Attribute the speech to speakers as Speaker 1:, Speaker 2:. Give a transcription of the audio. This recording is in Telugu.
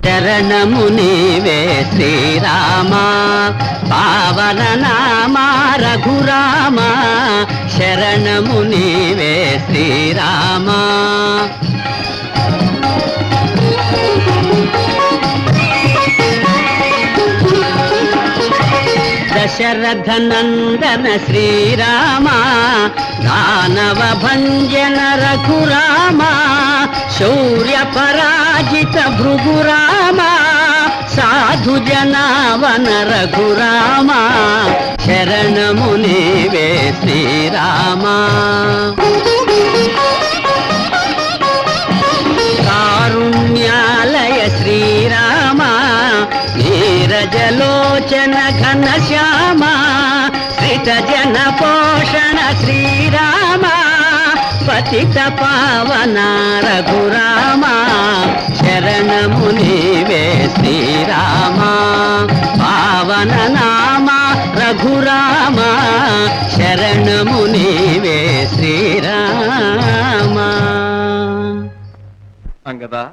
Speaker 1: శరణము నీవే శ్రీరామ పావన నామా రఘురామ శరణము నీవే శ్రీరామ. దశరథ నందన శ్రీరామ దానవ భంజన రఘురామ శౌర్య పరాజిత భృగురామ సాధు జనావన రఘురామ శరణము నీవే శ్రీరామ కారుణ్యాలయ శ్రీరామ నీరజలోచన ఘన శ్యామ శ్రిత జన పోషణ శ్రీరామ పతిత పావన రఘు నీవే శ్రీరామ పావన నామ రఘురామ శరణము నీవే శ్రీరామ.
Speaker 2: అంగదా